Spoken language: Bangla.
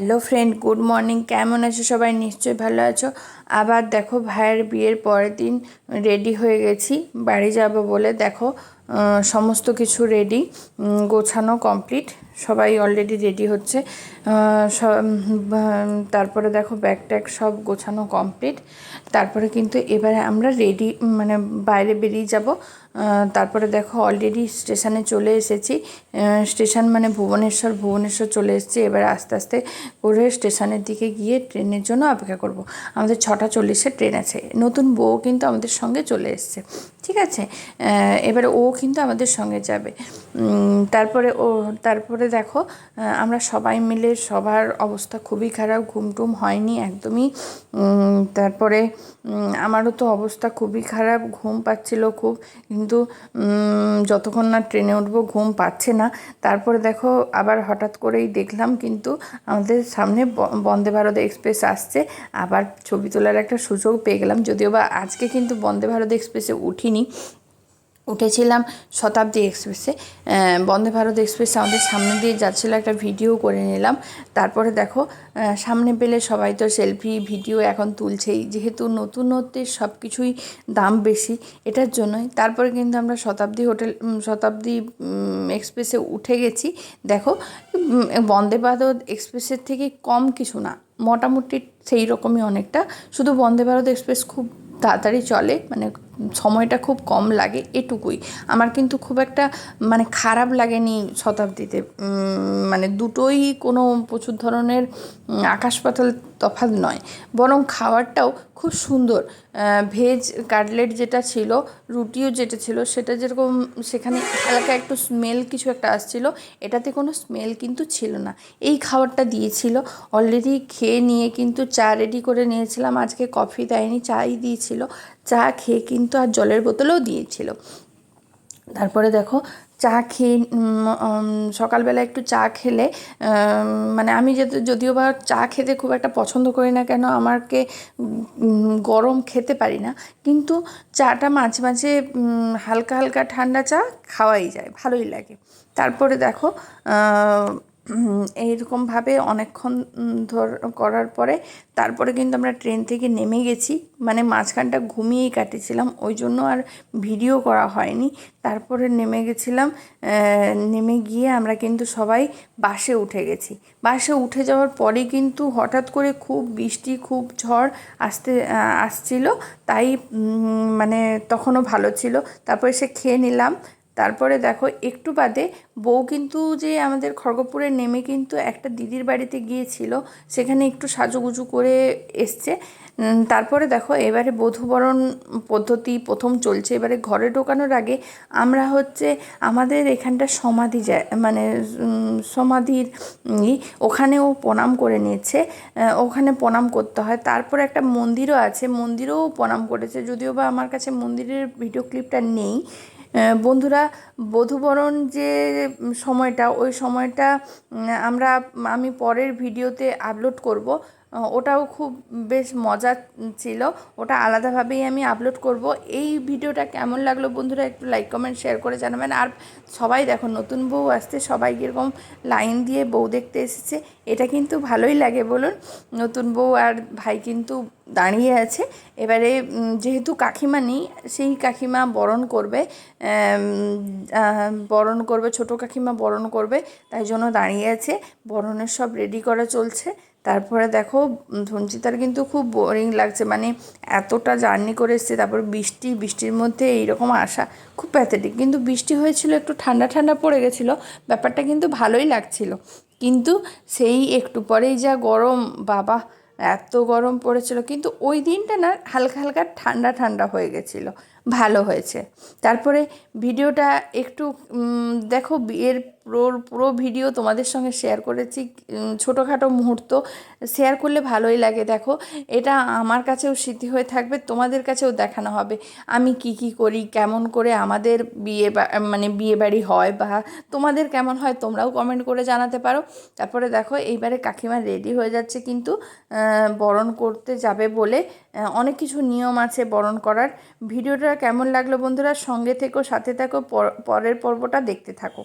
Hello friend, good morning. কেমন আছো সবাই? নিশ্চয়ই ভালো আছো। আবার দেখো, ভাইয়ের বিয়ের পরের দিন রেডি হয়ে গেছি। বাড়ি যাব বলে দেখো সমস্ত কিছু রেডি গোছানো কমপ্লিট। সবাই অলরেডি রেডি হচ্ছে। তারপরে দেখো ব্যাগ ট্যাগ সব গোছানো কমপ্লিট তারপরে কিন্তু এবারে আমরা রেডি মানে বাইরে বেরিয়ে যাব। তারপরে দেখো অলরেডি স্টেশনে চলে এসেছি। স্টেশন মানে ভুবনেশ্বর ভুবনেশ্বর চলে এসেছি। এবার আস্তে আস্তে করে স্টেশনের দিকে গিয়ে ট্রেনের জন্য অপেক্ষা করব। আমাদের ছটা চল্লিশে ট্রেন আছে। নতুন বউ কিন্তু আমাদের সঙ্গে চলে এসছে। ঠিক আছে? এবারে ও কিন্তু আমাদের সঙ্গে যাবে। তারপরে ও, তারপরে দেখো আমরা সবাই মিলে সবার অবস্থা খুবই খারাপ ঘুম টুম হয়নি একদমই। তারপরে আমারও তো অবস্থা খুবই খারাপ, ঘুম পাচ্ছিল খুব, কিন্তু যতক্ষণ না ট্রেনে উঠবো ঘুম পাচ্ছে না। তারপরে দেখো, আবার হঠাৎ করেই দেখলাম কিন্তু আমাদের সামনে বন্দে ভারত এক্সপ্রেস আসছে। আবার ছবি তোলার একটা সুযোগ পেয়ে গেলাম, যদিও বা আজকে কিন্তু বন্দে ভারত এক্সপ্রেসে উঠিনি। উঠেছিলাম শতাব্দী এক্সপ্রেসে বন্দে ভারত এক্সপ্রেস আমাদের সামনে দিয়ে যাচ্ছিল একটা ভিডিও করে নিলাম। তারপরে দেখো সামনে পেলে সবাই তো সেলফি, ভিডিও এখন তুলছেই। যেহেতু নতুনত্বের সব কিছুই দাম বেশি, এটার জন্যই। তারপরে কিন্তু আমরা শতাব্দী হোটেল শতাব্দী এক্সপ্রেসে উঠে গেছি। দেখো বন্দে ভারত এক্সপ্রেসের থেকে কম কিছু না। মোটামুটি সেই রকমই অনেকটা। শুধু বন্দে ভারত এক্সপ্রেস খুব তাড়াতাড়ি চলে মানে সময়টা খুব কম লাগে এটুকুই। আমার কিন্তু খুব একটা মানে খারাপ লাগেনি শতাব্দীতে। মানে দুটোই কোনো প্রচুর ধরনের আকাশ পাতাল তফাৎ নয়, বরং খাবারটাও খুব সুন্দর। ভেজ কাটলেট যেটা ছিল, রুটিও যেটা ছিল, সেটা যেরকম সেখানে হালকা একটু স্মেল কিছু একটা আসছিল, এটাতে কোনো স্মেল কিন্তু ছিল না। এই খাবারটা দিয়েছিল। অলরেডি খেয়ে নিয়ে কিন্তু চা রেডি করে নিয়েছিলাম। আজকে কফি দেয়নি, চাই দিয়েছিল। চা খেয়ে কিন্তু আর জলের বোতলও দিয়েছিল। তারপরে দেখো চা খেয়ে সকালবেলা একটু চা খেলে মানে আমি যদিও বা চা খেতে খুব একটা পছন্দ করি না কেন আমাকে গরম খেতে পারি না। কিন্তু চাটা মাঝে মাঝে হালকা হালকা ঠান্ডা চা খাওয়াই যায়, ভালোই লাগে। তারপরে দেখো এইরকমভাবে অনেকক্ষণ ধর, করার পরে তারপরে কিন্তু আমরা ট্রেন থেকে নেমে গেছি। মানে মাঝখানটা ঘুমিয়েই কাটিয়েছিলাম, ওই জন্য আর ভিডিও করা হয়নি। তারপরে নেমে গেছিলাম নেমে গিয়ে আমরা কিন্তু সবাই বাসে উঠে গেছি। বাসে উঠে যাওয়ার পরে কিন্তু হঠাৎ করে খুব বৃষ্টি, খুব ঝড় আসতে আসছিল। তাই মানে তখনও ভালো ছিল। তারপরে সে খেয়ে নিলাম তারপরে দেখো একটু বাদে বউ কিন্তু যে আমাদের খড়গপুরে নেমে কিন্তু একটা দিদির বাড়িতে গিয়েছিল, সেখানে একটু সাজুগুজু করে এসছে। তারপরে দেখো এবারে বধূবরণ পদ্ধতি প্রথম চলছে। এবারে ঘরে ঢোকানোর আগে আমরা হচ্ছে আমাদের এখানটা সমাধি যায় মানে সমাধির ওখানেও প্রণাম করে নিয়েছে ওখানে প্রণাম করতে হয়। তারপরে একটা মন্দিরও আছে, মন্দিরেও প্রণাম করেছে। যদিও বা আমার কাছে মন্দিরের ভিডিও ক্লিপটা নেই বন্ধুরা বধুবরণ যে সময়টা ওই সময়টা আমরা আমি পরের ভিডিওতে আপলোড করব। ওটাও খুব বেশ মজা ছিল। ওটা আলাদাভাবেই আমি আপলোড করব। এই ভিডিওটা কেমন লাগল বন্ধুরা একটু লাইক কমেন্ট শেয়ার করে জানাবেন। আর সবাই দেখো, নতুন বউ আসতে সবাই কীরকম লাইন দিয়ে বউ দেখতে এসেছে, এটা কিন্তু ভালোই লাগে বলুন। নতুন বউ আর ভাই কিন্তু দাঁড়িয়ে আছে। এবারে যেহেতু কাকিমা নেই, সেই কাকিমা বরণ করবে বরণ করবে, ছোট কাকিমা বরণ করবে, তাই জন্য দাঁড়িয়ে আছে। বরণের সব রেডি করা চলছে। তারপরে দেখো ধনচিতার কিন্তু খুব বোরিং লাগছে। মানে এতটা জার্নি করে এসছে, তারপর বৃষ্টি, বৃষ্টির মধ্যে এইরকম আসা খুব প্যাথেটিক কিন্তু বৃষ্টি হয়েছিল, একটু ঠান্ডা ঠান্ডা পড়ে গেছিল, ব্যাপারটা কিন্তু ভালোই লাগছিল। কিন্তু সেই একটু পরেই যা গরম, বাবা, এত গরম পড়েছিল। কিন্তু ওই দিনটা না, হালকা হালকা ঠান্ডা ঠান্ডা হয়ে গেছিল। ভালো হয়েছে। তারপরে ভিডিওটা একটু দেখো বিয়ের পুরো পুরো ভিডিও তোমাদের সঙ্গে শেয়ার করেছি ছোটোখাটো মুহূর্ত শেয়ার করলে ভালোই লাগে। দেখো, এটা আমার কাছেও স্মৃতি হয়ে থাকবে, তোমাদের কাছেও দেখানো হবে। আমি কি কি করি, কেমন করে আমাদের বিয়ে মানে বিয়ে বাড়ি হয় বা তোমাদের কেমন হয় তোমরাও কমেন্ট করে জানাতে পারো। তারপরে দেখো, এইবারে কাকিমা রেডি হয়ে যাচ্ছে কিন্তু বরণ করতে যাবে বলে অনেক কিছু নিয়ম আছে বরণ করার। ভিডিওটা কেমন লাগল বন্ধুরা? সঙ্গে থেকো সাথে থাকো পর- পরের পর্বটা দেখতে থাকো।